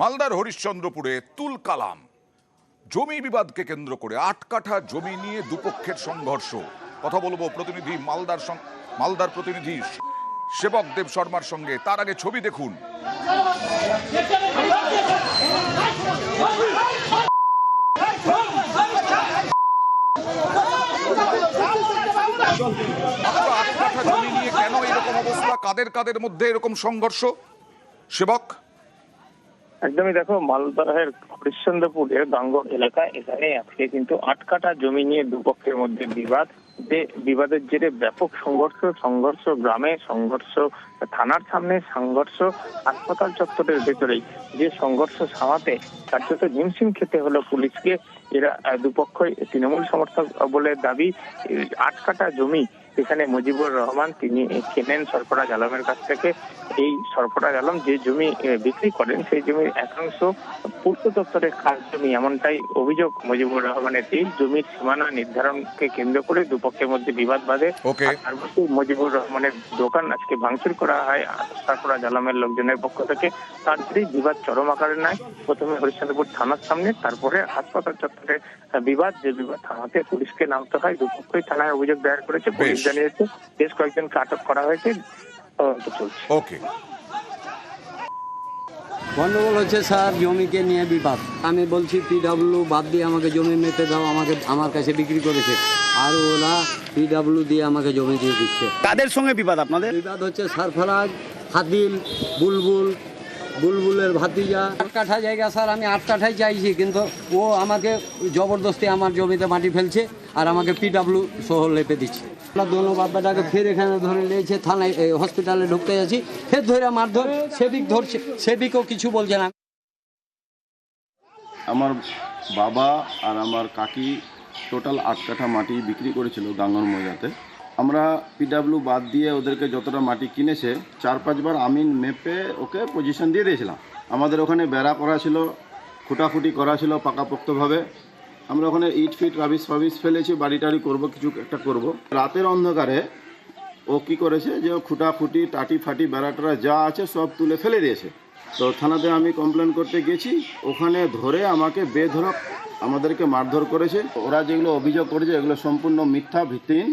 মালদার হরিশ্চন্দ্রপুরে তুল কালাম জমি বিবাদকে কেন্দ্র করে আট কাঠা জমি নিয়ে দুপক্ষের সংঘর্ষ। কথা বলব প্রতিনিধি মালদার মালদার প্রতিনিধি সেবক দেব শর্মার সঙ্গে। তার আগে ছবি দেখুন। জমি নিয়ে কেন এরকম অবস্থা? কাদের কাদের মধ্যে এরকম সংঘর্ষ? সেবক একদমই দেখো, মালদহের হরিশ্চন্দ্রপুরের গাঙ্গর এলাকা, এখানে আজকে কিন্তু আট কাঠা জমি নিয়ে দুপক্ষের মধ্যে বিবাদ। যে বিবাদের জেরে ব্যাপক সংঘর্ষ সংঘর্ষ গ্রামে, সংঘর্ষ থানার সামনে, সংঘর্ষ হাসপাতাল চত্বরের ভেতরেই। যে সংঘর্ষ সামাতে কার্যত হিমশিম খেতে হলো পুলিশকে, এরা দুপক্ষই তৃণমূল সমর্থক বলে দাবি। এই আট কাঠা জমি এখানে মুজিবুর রহমান তিনি কেনেন সরফরাজ আলমের কাছ থেকে। এই সরফরাজ আলম যে জমি বিক্রি করেন সেই জমির একাংশ পূর্ত দপ্তরের খাস জমি এমনটাই অভিযোগ মুজিবুর রহমানের। এই জমির সীমানা নির্ধারণকে কেন্দ্র করে দুপক্ষের মধ্যে বিবাদ বাঁধে। পার্বতী মুজিবুর রহমানের দোকান আজকে ভাঙচুর করা হয়। সরফরাজ আলমের লোকজনের পক্ষ থেকে তার বিবাদ চরম আকারে নেয়। প্রথমে হরিশ্চন্দ্রপুর থানার সামনে তারপরে হাসপাতাল চত্বরে বিবাদ। যে বিবাদ থানাতে পুলিশকে নামতে হয় দুপক্ষই থানায় অভিযোগ দায়ের করেছে। পুলিশ। জানিয়েছে বেশ কয়েকজনকে আটক করা হয়েছে তদন্ত চলছে। ওকে গন্ডগোল হচ্ছে স্যার জমিকে নিয়ে বিবাদ। আমি বলছি পিডাব্লিউ বাদ দিয়ে আমাকে জমি মেপে দাও আমাকে আমার কাছে বিক্রি করেছে। আর ওরা পিডাব্লিউ দিয়ে আমাকে জমি দিয়ে দিচ্ছে। তাদের সঙ্গে বিবাদ আপনাদের? বিবাদ হচ্ছে সারফরাজ হাদিল বুলবুল বুলবুলের ভাতিজা। আট কাঠা জায়গা স্যার আমি আট কাঠাই চাইছি কিন্তু ও আমাকে জবরদস্তি আমার জমিতে মাটি ফেলছে আর আমাকে পিডাব্লিউ সহ লেপে দিচ্ছে। আমরা দোনো বাব্বাটাকে ফের এখানে ধরে নিয়েছে থানায় হসপিটালে ঢুকতে যাচ্ছি। ফের ধরে মারধর সেবিক ধরছে সেবিকও কিছু বলছে না। আমার বাবা আর আমার কাকি টোটাল আট কাঠা মাটি বিক্রি করেছিল গাঙ্গর মজাতে আমরা পিডাব্লিউ বাদ দিয়ে ওদেরকে যতটা মাটি কিনেছে, চার পাঁচবার আমিন মেপে ওকে পজিশন দিয়ে দিয়েছিলাম। আমাদের ওখানে বেড়া করা ছিল, খুঁটাখুটি করা ছিল পাকাপোক্তভাবে। আমরা ওখানে ইট ফিট রাবিস ফাবিস ফেলেছি, বাড়ি টাড়ি করব, কিছু একটা করব। রাতের অন্ধকারে ও কি করেছে যে ও খুঁটাখুটি, টাটি ফাটি বেড়াটারা যা আছে সব তুলে ফেলে দিয়েছে। তো থানাতে আমি কমপ্লেন করতে গেছি, ওখানে ধরে আমাকে বেধরক আমাদেরকে মারধর করেছে। ওরা যেগুলো অভিযোগ করেছে, এগুলো সম্পূর্ণ মিথ্যা ভিত্তিহীন।